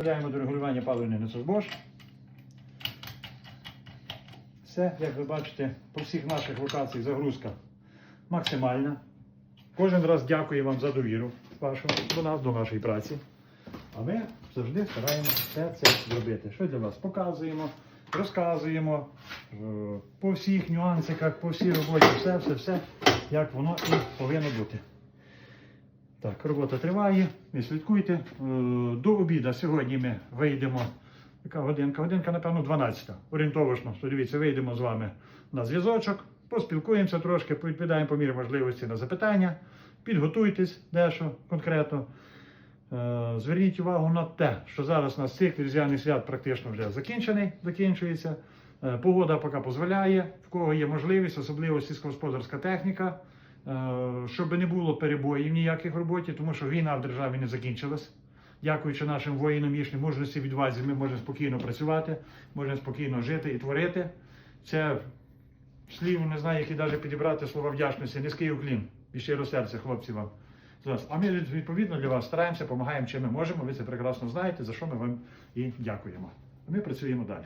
Вставляємо до регулювання паливної насосбош. Все, як ви бачите, по всіх наших локаціях загрузка максимальна. Кожен раз дякую вам за довіру вашу до нас, до нашої праці. А ми завжди стараємося все це зробити. Що для вас? Показуємо, розказуємо е, по всіх нюансиках, по всій роботі, все, все, все, як воно і повинно бути. Так, робота триває, ви слідкуйте. Е, До обіду сьогодні ми вийдемо. Яка годинка? Годинка, напевно, 12. Орієнтовочно. То дивіться, вийдемо з вами на зв'язочок, поспілкуємося трошки, відповідаємо по мірі можливості на запитання. Підготуйтесь дещо конкретно. Е, Зверніть увагу на те, що зараз у нас цикл різдвяних свят практично вже закінчений, закінчується. Е, Погода поки дозволяє, в кого є можливість, особливо сільськогосподарська техніка, щоб не було перебоїв ніяких в роботі, тому що війна в державі не закінчилась. Дякуючи нашим воїнам, їхній мужності відвазі, ми можемо спокійно працювати, можемо спокійно жити і творити. Це слів не знаю, які навіть підібрати слова вдячності, низький уклін і щиро серця, хлопці вам. А ми відповідно для вас стараємося, допомагаємо, чим ми можемо. Ви це прекрасно знаєте, за що ми вам і дякуємо. Ми працюємо далі.